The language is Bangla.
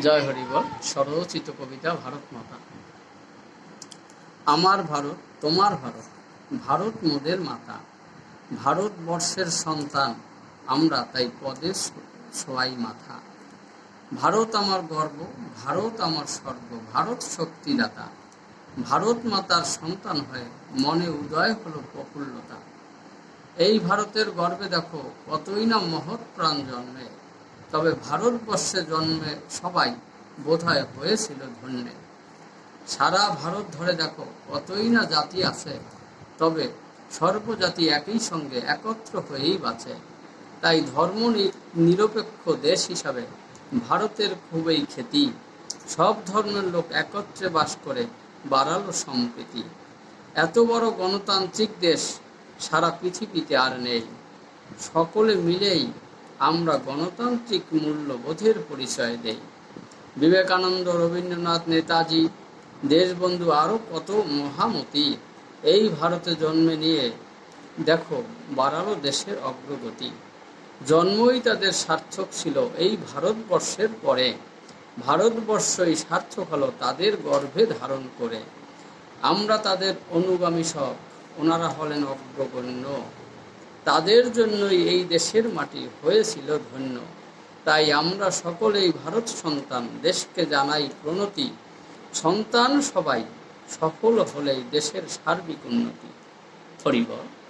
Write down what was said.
জয় হরিবল স্বরচিত কবিতা ভারত মাতা। আমার ভারত, তোমার ভারত ভারত মোদের মাতা। ভারতবর্ষের সন্তান, আমরা তাই পদে সোয়াই মাথা। ভারত আমার গর্ব, ভারত আমার স্বর্গ, ভারত শক্তিদাতা। ভারত মাতার সন্তান হয়ে মনে উদয় হলো প্রফুল্লতা। এই ভারতের গর্বে দেখো, কতই না মহৎ প্রাণ জন্মে। তবে ভারতবর্ষে জন্মে সবাই বোধহয় হয়েছিল ধন্যে। সারা ভারত ধরে দেখো, কতই না জাতি আছে, তবে সর্বজাতি একই সঙ্গে একত্র হয়েই বাঁচে। তাই ধর্ম নিরপেক্ষ দেশ হিসাবে ভারতের খুবই খ্যাতি। সব ধর্মের লোক একত্রে বাস করে বাড়ালো সম্প্রীতি। এত বড় গণতান্ত্রিক দেশ সারা পৃথিবীতে আর নেই। সকলে মিলেই আমরা গণতান্ত্রিক মূল্যবোধের পরিচয় দেই। বিবেকানন্দ, রবীন্দ্রনাথ নেতাজি, দেশবন্ধু আরও কত মহামতি, এই ভারতে জন্মে নিয়ে দেখো বাড়ালো দেশের অগ্রগতি। জন্মই তাদের সার্থক ছিল এই ভারতবর্ষের পরে। ভারতবর্ষই সার্থক হলো তাদের গর্ভে ধারণ করে। আমরা তাদের অনুগামী সব, ওনারা হলেন অগ্রগণ্য। তাদের জন্যই এই দেশের মাটি হয়েছিল ধন্য। তাই আমরা সকলেই ভারত সন্তান, দেশকে জানাই প্রণতি। সন্তান সবাই, সফল হলেই দেশের সার্বিক উন্নতি। হরিবল।